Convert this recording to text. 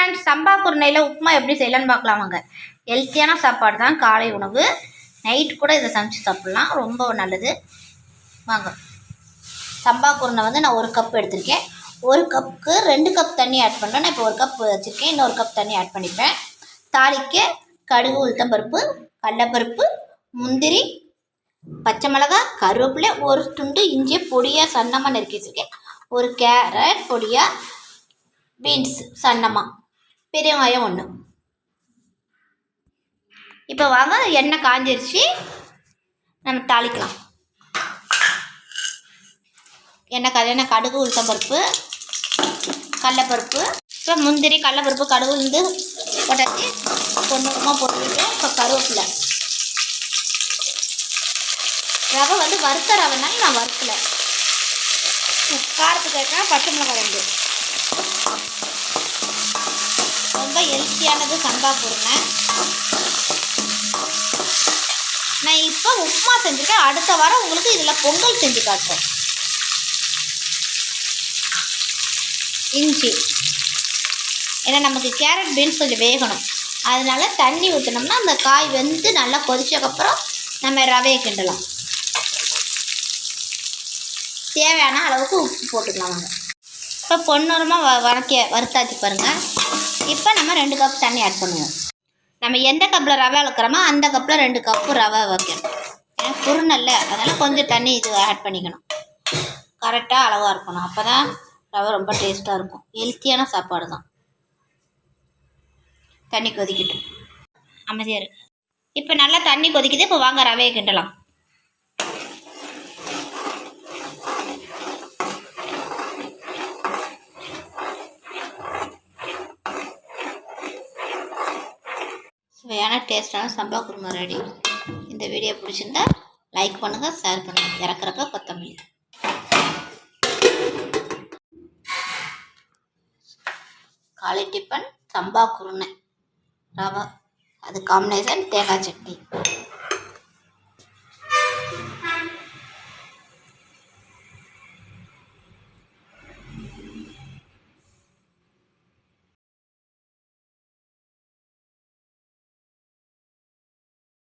Friends சம்பா குருணையில் உப்புமா எப்படி செய்யலான்னு பார்க்கலாம் வாங்க. ஹெல்த்தியான சாப்பாடு தான். காலை உணவு. நைட் கூட இதை சமைச்சு சாப்பிட்லாம். ரொம்ப நல்லது. வாங்க. சம்பா குருணை வந்து நான் ஒரு கப் எடுத்திருக்கேன். ஒரு கப்புக்கு ரெண்டு கப் தண்ணி ஆட் பண்ணுறேன் நான் இப்போ ஒரு கப் வச்சுருக்கேன். இன்னொரு கப் தண்ணி ஆட் பண்ணிப்பேன். தாளிக்க கடுகு உளுத்தம்பருப்பு கடலப்பருப்பு முந்திரி பச்சை மிளகா கருவேப்பிலை ஒரு துண்டு இஞ்சியை பொடியாக சன்னமாக நறுக்கி வச்சுருக்கேன். ஒரு கேரட் பொடியாக பீன்ஸ் சன்னமாக பெரிய வெங்காயம் ஒன்று இப்போ வாங்க எண்ணெய் காஞ்சிருச்சு. நம்ம தாளிக்கலாம். எண்ணெய் கல்யாண கடுகு உளுத்தம்பருப்பு கடலப்பருப்பு. அப்புறம் முந்திரி கடலப்பருப்பு கடுகு உளுந்து போட்டாச்சு. பொண்ணுமா போட்டுக்கிட்டு இப்போ கருவேப்பிலை. ரவை வந்து வறுத்த ரவைனால நான் வறுக்கல. காரத்துக்கு ஏற்கனவே பச்சை மிளகாய் ரெண்டு ரொம்ப ஹெல்த்தியானது சம்பா குருணை நான் இப்போ உப்புமா செஞ்சுருக்கேன். அடுத்த வாரம் உங்களுக்கு இதில் பொங்கல் செஞ்சு காட்டுறேன் இஞ்சி. ஏன்னா நமக்கு கேரட் பீன்ஸ் கொஞ்சம் வேகணும். அதனால தண்ணி ஊற்றினோம்னா அந்த காய் வெந்து நல்லா கொதிச்சக்கப்புறம் நம்ம ரவையை கிண்டலாம். தேவையான அளவுக்கு உப்பு போட்டுக்கலாம் நாங்கள் இப்போ பொன்னூரமாக வ வணக்க வறுத்தாச்சு பாருங்கள் இப்போ நம்ம ரெண்டு கப் தண்ணி ஆட் பண்ணுவோம். நம்ம எந்த கப்பில் ரவை வளர்க்குறோமோ அந்த கப்பில் ரெண்டு கப்பு ரவை வைக்கணும். ஏன்னா குருணல்ல அதனால் கொஞ்சம் தண்ணி இது ஆட் பண்ணிக்கணும். கரெக்டாக அளவாக இருக்கணும். அப்போ தான் ரவை ரொம்ப டேஸ்ட்டாக இருக்கும். ஹெல்த்தியான சாப்பாடு தான். தண்ணி கொதிக்கட்டும். அமைதியாக இருக்கு இப்போ நல்லா தண்ணி கொதிக்குது. இப்போ வாங்க ரவையை கிண்டலாம். சுவையான டேஸ்டான சம்பா குருமா ரெடி இந்த வீடியோ பிடிச்சிருந்தா லைக் பண்ணுங்கள் ஷேர் பண்ணுங்கள் இறக்குறப்ப கொத்தமல்லி. காலை டிஃபன் சம்பா குருணை ரவா. அது காம்பினேஷன் தேங்காய் சட்னி.